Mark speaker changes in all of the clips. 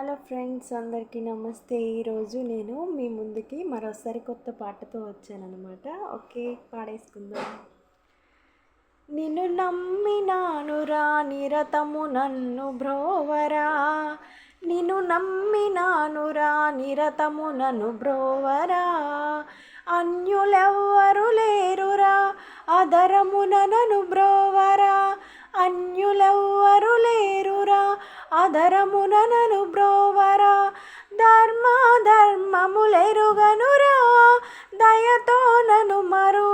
Speaker 1: Hello friends అందరికీ నమస్తే. ఈరోజు నేను మీ ముందుకి మరోసారి కొత్త పాటతో వచ్చానమాట ఓకే పాడేసుకుందాం. నిన్ను నమ్మినానురా నిరతము నన్ను బ్రోవరా. నిన్ను నమ్మినానురా నిరతము నన్ను బ్రోవరా. అన్యులెవ్వరు లేరురా అదరమున నన్ను బ్రోవరా. అన్యులెవ్వరు లేరు అదరమున నన్ను బ్రోవరా ధర్మ ధర్మములెరుగనురా దయతో నను మరు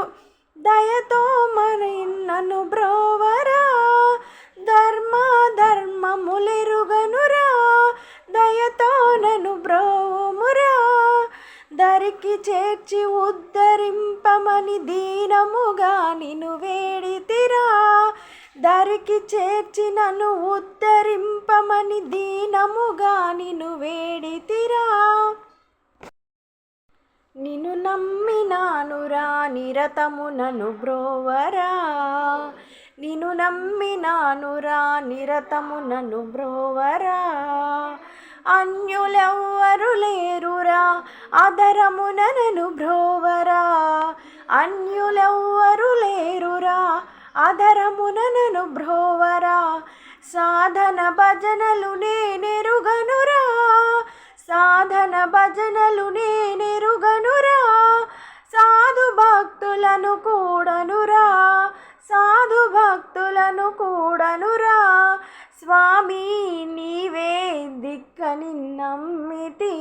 Speaker 1: దయతో మరి నన్ను బ్రోవరా ధర్మ ధర్మములెరుగనురా దయతో నన్ను బ్రోమురా దరికి చేర్చి ఉద్ధరింపమని దీనముగా నిన్ను వేడితిరా దరికి చేర్చి నన్ను ఉద్ధరింపమని దీనముగా నిన్ను వేడితిరా. నిన్ను నమ్మినానురా నిరతము నన్ను బ్రోవరా. నిన్ను నమ్మినానురా నిరతము నన్ను బ్రోవరా. అన్యులెవ్వరు లేరురా ఆదరమున నన్ను బ్రోవరా. అన్యు అధరముననను భ్రోవరా. సాధన భజనలు నేనెరుగనురా సాధన భజనలు నేనెరుగనురా సాధు భక్తులను కూడనురా. సాధు భక్తులను కూడనురా. స్వామి నీవే దిక్కని నమ్మితి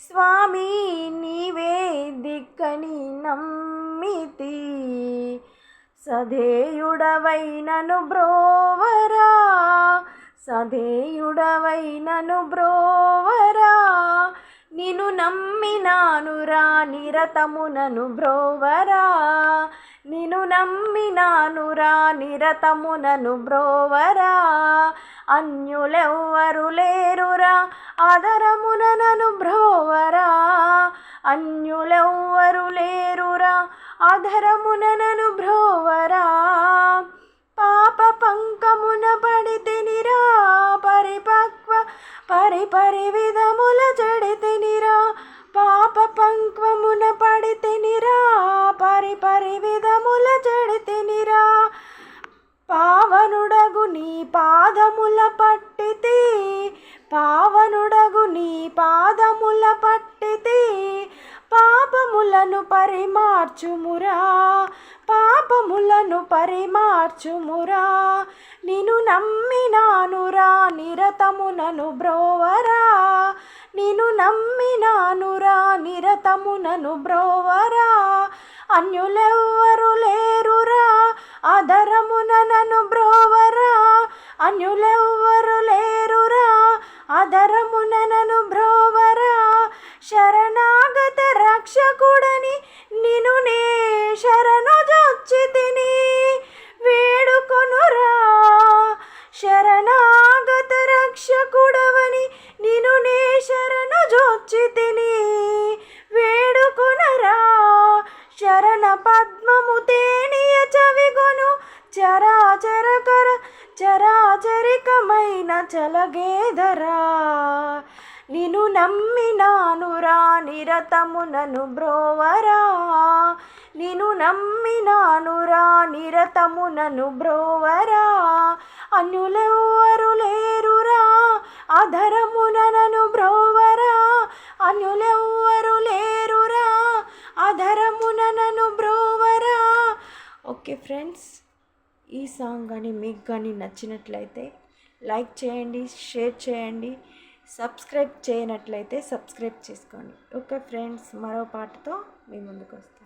Speaker 1: స్వామి నీవే దిక్కని నమ్మితి సధేయుడవైనను బ్రోవరా సధేయుడవైనను బ్రోవరా నిన్ను నమ్మినానురా నిరతమునను బ్రోవరా నిన్ను నమ్మినానురా నిరతమునను బ్రోవరా అన్యులెవ్వరు లేరురా ఆదరమునను బ్రోవరా అన్యులెవ్వరు లేరురా ఆధరమునను భ్రోవరా. పాప పంకమున పడితినిరా పరిపక్వ పరి పరిమార్చుమురా పాపములను పరిమార్చుమురా. నిను నమ్మినానురా నిరతమునను బ్రోవరా. నిను నమ్మినానురా నిరతమునను బ్రోవరా. అన్యులెవ్వరు లేరు శరణాగత రక్షకుడవని నిన్ను నే శరణు జొచ్చి తిని వేడుకొనరా శరణ పద్మము తేనియ చవిగొను. చరాచరకర చరాచరికమైన చలగేదరా నిన్ను నమ్మినానురా నిరతమునను బ్రోవరా. నిన్ను నమ్మినానురా నిరతమునను బ్రోవరా. అన్యులెవ్వరు లేరురా అధరమునను బ్రోవరా. అన్యులెవ్వరు లేరురా అధరమునను బ్రోవరా. ఓకే ఫ్రెండ్స్ ఈ సాంగ్ కానీ మీకు కానీ నచ్చినట్లయితే లైక్ చేయండి షేర్ చేయండి. సబ్స్క్రైబ్ చేయనట్లయితే సబ్స్క్రైబ్ చేసుకోండి. ఓకే ఫ్రెండ్స్ మరో పాటతో మీ ముందుకు వస్తాను